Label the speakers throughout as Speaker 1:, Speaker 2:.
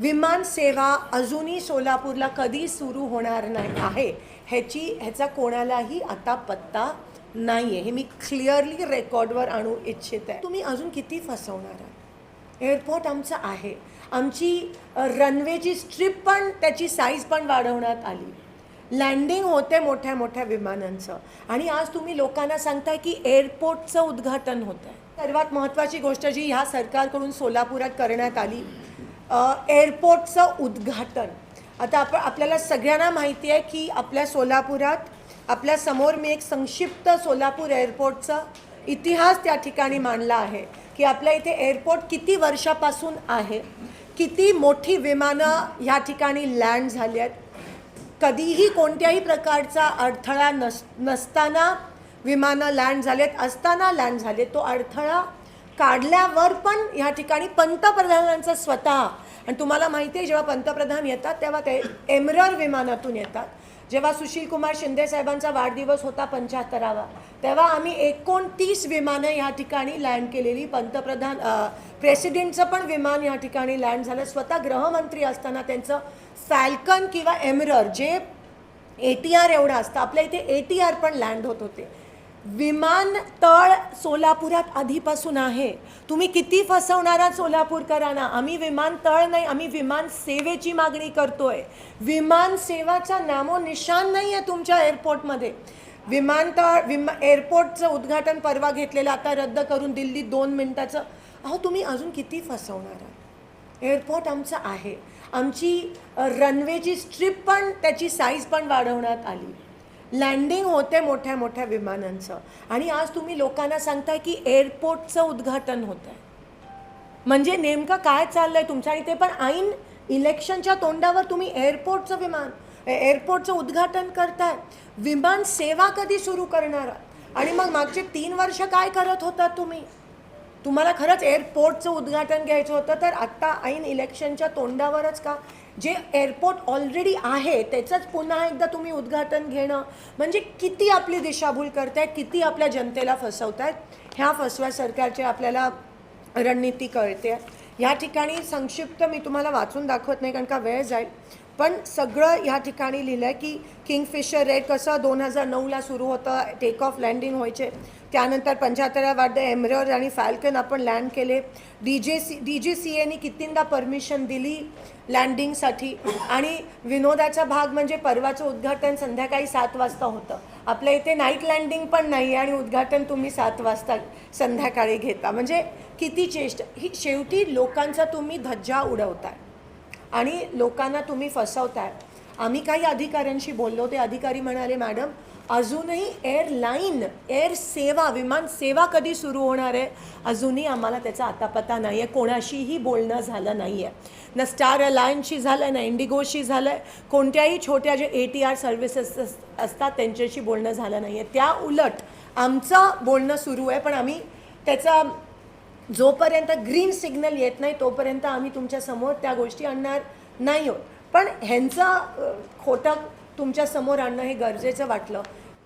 Speaker 1: विमान सेवा अजूनही सोलापूरला कधी सुरू होणार नाही आहे ह्याची ह्याचा कोणालाही आता पत्ता नाही आहे हे मी क्लिअरली रेकॉर्डवर आणू इच्छित आहे. तुम्ही अजून किती फसवणार आहात? एअरपोर्ट आमचं आहे. आमची रनवेची स्ट्रीप पण त्याची साईज पण वाढवण्यात आली. लँडिंग होते मोठ्या मोठ्या विमानांचं. आणि आज तुम्ही लोकांना सांगताय की एअरपोर्टचं उद्घाटन होतं आहे सर्वात महत्त्वाची गोष्ट जी ह्या सरकारकडून सोलापुरात करण्यात आली एअरपोर्टचं उद्घाटन. आता आप आपल्याला सगळ्यांना माहिती आहे की आपल्या सोलापुरात आपल्यासमोर मी एक संक्षिप्त सोलापूर एअरपोर्टचा इतिहास त्या ठिकाणी मांडला आहे की आपल्या इथे एअरपोर्ट किती वर्षापासून आहे किती मोठी विमानं ह्या ठिकाणी लँड झाली आहेत. कधीही कोणत्याही प्रकारचा अडथळा नस नसताना विमानं लँड झालेत असताना लँड झाले तो अडथळा काढल्यावर पण ह्या ठिकाणी पंतप्रधानांचं स्वतः आणि तुम्हाला माहिती आहे जेव्हा पंतप्रधान येतात तेव्हा ते एमरर विमानातून येतात. जेव्हा सुशील कुमार शिंदे साहेबांचा वाढदिवस होता पंच्याहत्तरावा तेव्हा आम्ही एकोणतीस विमानं ह्या ठिकाणी लँड केलेली. पंतप्रधान प्रेसिडेंटचं पण विमान या ठिकाणी लँड झालं. स्वतः गृहमंत्री असताना त्यांचं फॅल्कन किंवा एमरर जे ए टी आर एवढं असतं. आपल्या इथे ए टी आर पण लँड होत होते. विमानतळ सोलापुरात आधीपासून आहे. तुम्ही किती फसवणारा सोलापूरकरांना? आम्ही विमानतळ नाही आम्ही विमान सेवेची मागणी करतोय. विमान सेवाचा नामो निशान नाही आहे तुमच्या एअरपोर्टमध्ये. विमानतळ विमा एअरपोर्टचं उद्घाटन परवा घेतलेलं आता रद्द करून दिल्ली दोन मिनटाचं. अहो तुम्ही अजून किती फसवणार आहात? एअरपोर्ट आमचं आहे. आमची रनवेची स्ट्रीप पण त्याची साईज पण वाढवण्यात आली. लँडिंग होते मोठ्या मोठ्या विमानांचं. आणि आज तुम्ही लोकांना सांगताय की एअरपोर्टचं उद्घाटन होत आहे म्हणजे नेमकं काय चाललं आहे तुमच्या आणि ते पण ऐन इलेक्शनच्या तोंडावर तुम्ही एअरपोर्टचं विमान ए- एअरपोर्टचं उद्घाटन करताय. विमान सेवा कधी सुरू करणार? आहात? आणि मग मागचे तीन वर्ष काय करत होतात तुम्ही? तुम्हाला खरंच एअरपोर्टचं उद्घाटन घ्यायचं होतं तर आत्ता ऐन इलेक्शनच्या तोंडावरच का? जे एअरपोर्ट ऑलरेडी आहे त्याचंच पुन्हा एकदा तुम्ही उद्घाटन घेणं. म्हणजे किती आपली दिशाभूल करतायत किती आपल्या जनतेला फसवतायत ह्या फसव्या सरकारचे आपल्याला रणनीती कळते या ठिकाणी संक्षिप्त मी तुम्हाला वाचून दाखवत नाही कारण का वेळ जाईल. पण सगळं ह्या ठिकाणी लिहिलं आहे की किंगफिशर रेड कसं दोन हजार नऊला सुरू होतं टेक ऑफ लँडिंग व्हायचे. त्यानंतर पंच्याहत्तराव्या वाढते एमरेअर आणि फॅल्कन आपण लँड केले. D J C D J C एने कितींदा परमिशन दिली लँडिंगसाठी आणि विनोदाचा भाग म्हणजे परवाचं उद्घाटन संध्याकाळी सात वाजता होतं. आपल्या इथे नाईट लँडिंग पण नाही आणि उद्घाटन तुम्ही सात वाजता संध्याकाळी घेता. म्हणजे किती चेष्ट ही शेवटी लोकांचा तुम्ही धज्जा उडवताय. आणि लोकांना तुम्ही फसवताय. आम्ही काही अधिकाऱ्यांशी बोललो ते अधिकारी म्हणाले मॅडम अजूनही एअरलाईन एअर सेवा विमान सेवा कधी सुरू होणार आहे? अजूनही आम्हाला त्याचा आता पत्ता नाही आहे कोणाशीही बोलणं झालं नाही आहे ना स्टार अलायन्सशी झालं आहे ना इंडिगोशी झालं आहे कोणत्याही छोट्या जे ए टी आर सर्व्हिसेस असतात त्यांच्याशी बोलणं झालं नाही आहे त्या उलट आमचं बोलणं सुरू आहे पण आम्ही त्याचा जोपर्यंत ग्रीन सिग्नल येत नाही तोपर्यंत आम्ही तुमच्यासमोर त्या गोष्टी आणणार नाही होत पण ह्यांचं खोटं तुमच्यासमोर आणणं हे गरजेचं वाटलं.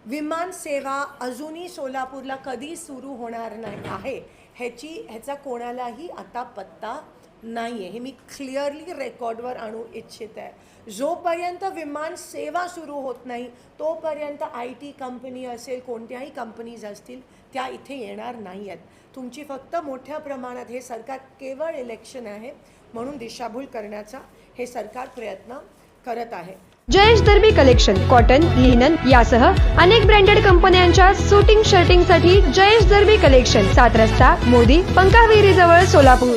Speaker 1: विमान सेवा अजूनही सोलापूरला कधी सुरू होणार नाही आहे ह्याची ह्याचा कोणालाही आता पत्ता नाही आहे हे मी क्लिअरली रेकॉर्डवर आणू इच्छित. आहे जोपर्यंत विमान सेवा सुरू होत नाही तोपर्यंत आय टी कंपनी असेल कोणत्याही कंपनीज असतील त्या इथे येणार नाही आहेत तुमची फक्त मोठ्या प्रमाणात हे सरकार केवळ इलेक्शन आहे म्हणून दिशाभूल करण्याचा हे सरकार प्रयत्न करत आहे.
Speaker 2: Jayesh Derby collection cotton linen यासह अनेक ब्रँडेड कंपन्यांच्या सुटिंग शर्टिंगसाठी जयेश दर्बी कलेक्शन सात रस्ता मोदी पंकाविहिरी जवळ Solapur.